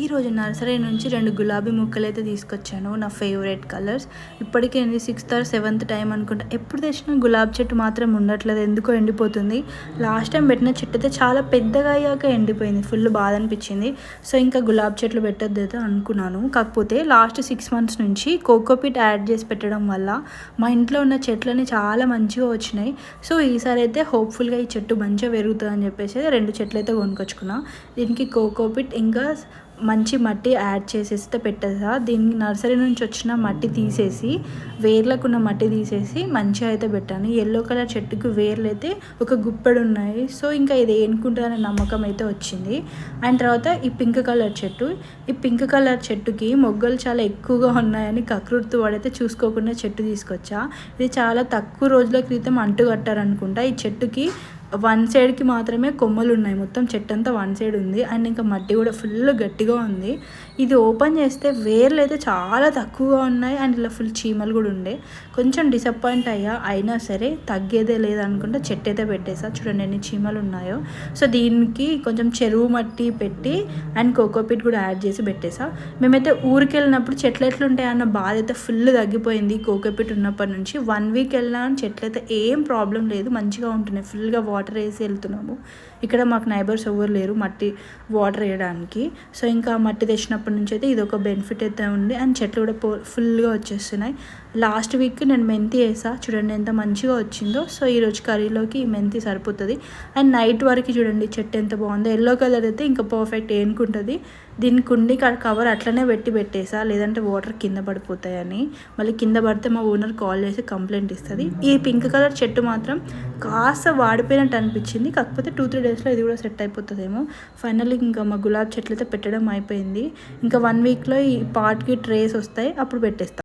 ఈరోజు నర్సరీ నుంచి రెండు గులాబీ మొక్కలు అయితే తీసుకొచ్చాను నా ఫేవరెట్ కలర్స్ ఇప్పటికే సిక్స్త్ ఆర్ సెవెంత్ టైం అనుకుంటా. ఎప్పుడు తెచ్చినా గులాబీ చెట్టు మాత్రం ఉండట్లేదు ఎందుకో ఎండిపోతుంది. లాస్ట్ టైం పెట్టిన చెట్టు అయితే చాలా పెద్దగా అయ్యాక ఎండిపోయింది ఫుల్ బాధ అనిపించింది. సో ఇంకా గులాబీ చెట్లు పెట్టద్దు అయితే అనుకున్నాను. కాకపోతే లాస్ట్ సిక్స్ మంత్స్ నుంచి కోకోపీట్ యాడ్ చేసి పెట్టడం వల్ల మా ఇంట్లో ఉన్న చెట్లని చాలా మంచిగా వచ్చినాయి. సో ఈసారి అయితే హోప్ఫుల్గా ఈ చెట్టు మంచిగా పెరుగుతుంది అని చెప్పేసి రెండు చెట్లు అయితే కొనుక్కొచ్చుకున్నా. దీనికి కోకోపిట్ ఇంకా మంచి మట్టి యాడ్ చేసేస్తే పెట్టేసా. దీన్ని నర్సరీ నుంచి వచ్చిన మట్టి తీసేసి వేర్లకు ఉన్న మట్టి తీసేసి మంచిగా అయితే పెట్టాను. ఎల్లో కలర్ చెట్టుకు వేర్లు అయితే ఒక గుప్పెడు ఉన్నాయి సో ఇంకా ఇది ఏనుకుంటుందనే నమ్మకం అయితే వచ్చింది. అండ్ తర్వాత ఈ పింక్ కలర్ చెట్టు. ఈ పింక్ కలర్ చెట్టుకి మొగ్గలు చాలా ఎక్కువగా ఉన్నాయని కకృతి వాడైతే చూసుకోకుండా చెట్టు తీసుకొచ్చా. ఇది చాలా తక్కువ రోజుల క్రితం అంటుకట్టారనుకుంటా. ఈ చెట్టుకి వన్ సైడ్కి మాత్రమే కొమ్మలు ఉన్నాయి మొత్తం చెట్టు అంతా వన్ సైడ్ ఉంది. అండ్ ఇంకా మట్టి కూడా ఫుల్ గట్టిగా ఉంది. ఇది ఓపెన్ చేస్తే వేర్లు అయితే చాలా తక్కువగా ఉన్నాయి. అండ్ ఇలా ఫుల్ చీమలు కూడా ఉండే. కొంచెం డిసప్పాయింట్ అయ్యా. అయినా సరే తగ్గేదే లేదనుకుంటే చెట్టు అయితే పెట్టేసా. చూడండి ఎన్ని చీమలు ఉన్నాయో. సో దీనికి కొంచెం చెరువు మట్టి పెట్టి అండ్ కోకోపీట్ కూడా యాడ్ చేసి పెట్టేసా. మేమైతే ఊరికి వెళ్ళినప్పుడు చెట్లు ఎట్లుంటాయి అన్న బాధ అయితే ఫుల్ తగ్గిపోయింది కోకోపీట్ ఉన్నప్పటి నుంచి. వన్ వీక్ వెళ్ళినా చెట్లు అయితే ఏం ప్రాబ్లం లేదు. మంచిగా ఉంటున్నాయి. ఫుల్గా వాటర్ వాటర్ వేసి వెళ్తున్నాము. ఇక్కడ మాకు నైబర్స్ ఎవరు లేరు మట్టి వాటర్ వేయడానికి. సో ఇంకా మట్టి తెచ్చినప్పటి నుంచి అయితే ఇది ఒక బెనిఫిట్ అయితే ఉంది. అండ్ చెట్లు కూడా పో ఫుల్గా వచ్చేస్తున్నాయి. లాస్ట్ వీక్ నేను మెంతి వేసా. చూడండి ఎంత మంచిగా వచ్చిందో. సో ఈరోజు కర్రీలోకి మెంతి సరిపోతుంది. అండ్ నైట్ వరకు చూడండి చెట్టు ఎంత బాగుందో. ఎల్లో కలర్ అయితే ఇంకా పర్ఫెక్ట్ ఏనుకుంటుంది దీని కుండి కవర్ అట్లనే పెట్టి పెట్టేసా లేదంటే వాటర్ కింద పడిపోతాయని. మళ్ళీ కింద పడితే మా ఓనర్ కాల్ చేసి కంప్లైంట్ ఇస్తుంది. ఈ పింక్ కలర్ చెట్టు మాత్రం కాస్త వాడిపోయినట్టు అనిపించింది. కాకపోతే టూ త్రీ డేస్లో ఇది కూడా సెట్ అయిపోతుందేమో. ఫైనల్లీ ఇంకా మా గులాబ్ చెట్లు అయితే పెట్టడం అయిపోయింది. ఇంకా వన్ వీక్లో ఈ పాట్కి ట్రేస్ వస్తాయి అప్పుడు పెట్టేస్తాం.